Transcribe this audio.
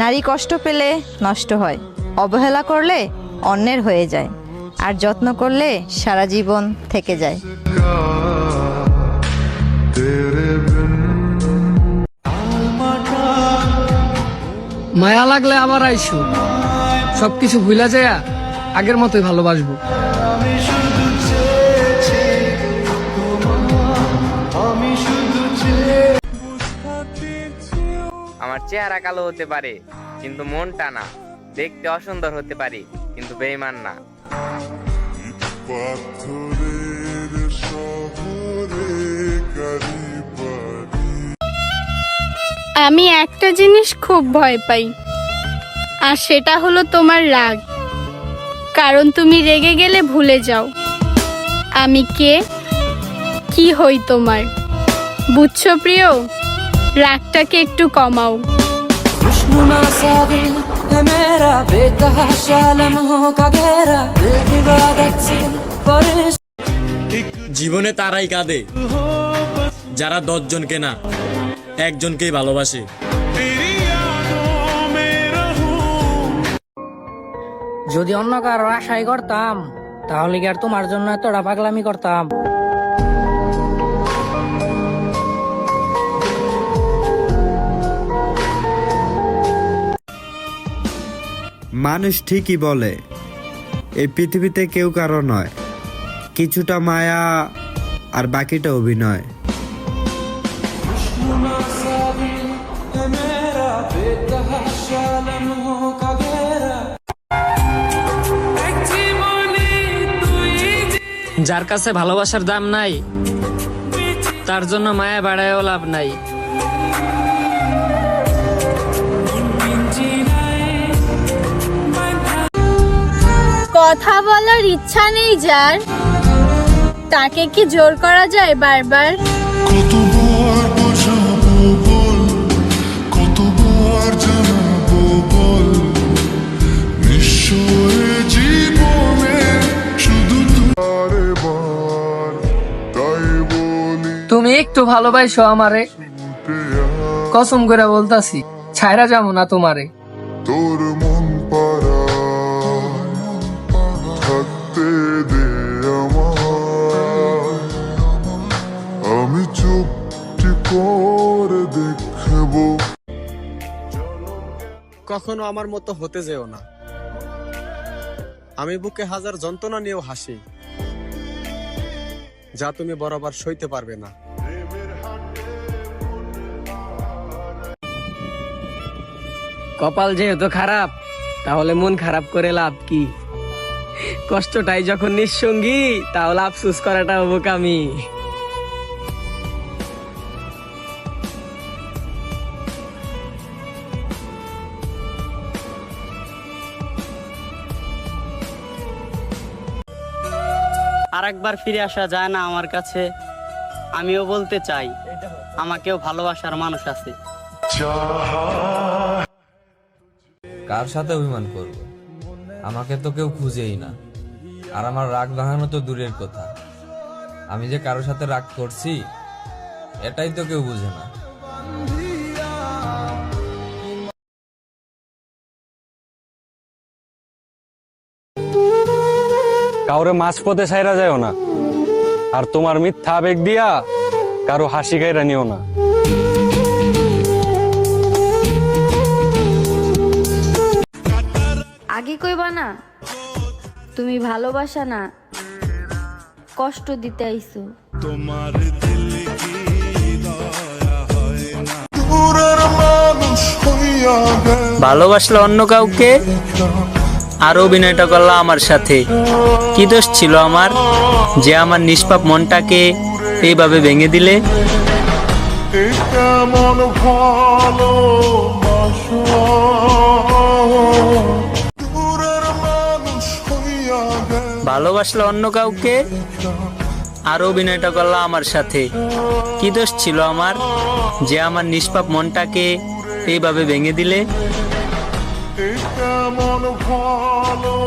নারী কষ্ট পেলে নষ্ট হয়, অবহেলা করলে অন্যের হয়ে যায়, আর যত্ন করলে সারা জীবন থেকে যায়। মায়া লাগলে আবার আইসো। সবকিছু ভুলা যায় আগের মতোই ভালোবাসবো। আমার চেহারা কালো হতে পারে কিন্তু মনটা না। দেখতে অসুন্দর হতে পারি কিন্তু বেইমান না। পাথরের শহরে আমি একটা জিনিস খুব ভয় পাই আর সেটা হলো তোমার রাগ। কারণ তুমি রেগে গেলে ভুলে যাও। আমি কে? কি হই তোমার? বুঝছ প্রিয়? রাগটাকে একটু কমাও। জীবনে তারাই কাঁদে। যারা দশজনকে না একজনকেই ভালোবাসে। যদি অন্য কারও আশাই করতাম তাহলে কি আর তোমার জন্য এতটা পাগলামি করতাম? মানুষ ঠিকই বলে, এই পৃথিবীতে কেউ কারও নয়। কিছুটা মায়া আর বাকিটা অভিনয়। যার কাছে ভালোবাসার দাম নাই, তার জন্য মায়া বাড়ায়ও লাভ নাই। কথা বলার ইচ্ছা নেই যার। তাকে কি জোর করা যায় বারবার? কতবার বোঝাবো বল? কতবার জানাব বল? নিশ্চয় জীবনে শুধু বারে বার তাই বলি। তুমি একটু ভালোবাসো আমারে। কসম করে বলতাছি ছায়রা যাব না তোমারে। তোর কখনো আমার মতো হতে যেও না। আমি বুকে হাজার যন্ত্রণা নিয়েও হাসি, যা তুমি বরাবর সইতে পারবে না। কপাল যেহেতু খারাপ, তাহলে মন খারাপ করে লাভ কি? কষ্টটাই যখন নিঃসঙ্গী, তাহলে আফসুস করাটা বোকামি। আর একবার ফিরে আসা যায় না আমার কাছে। আমিও বলতে চাই, আমাকেও ভালোবাসার মানুষ আছে। কার সাথে অভিমান করব? আমাকে তো কেউ খুঁজেই না। আর আমার রাগ ভাঙানো তো দূরের কথা। আমি যে কারোর সাথে রাগ করছি, এটাই তো কেউ বুঝে না। কাউরে মাছ পথে ছাইরা যায়ও না। আর তোমার মিথ্যা আবেগ দিয়া কারও হাসি গাইরা নিও না। আগে কইবা না তুমি ভালোবাসা না কষ্ট দিতে আইছো। দূরের মানুষ হইয়া গেল। ভালোবাসলে অন্য কাউকে? আর অভিনয়টা করল আমার সাথে। কি দোষ ছিল আমার? যে আমার নিষ্পাপ মনটাকে এইভাবে ভেঙে দিলে? ভালোবাসলে অন্য কাউকে? আর অভিনয়টা করল আমার সাথে। কি দোষ ছিল আমার? যে আমার নিষ্পাপ মনটাকে এইভাবে ভেঙে দিলে? এটা মন ভালো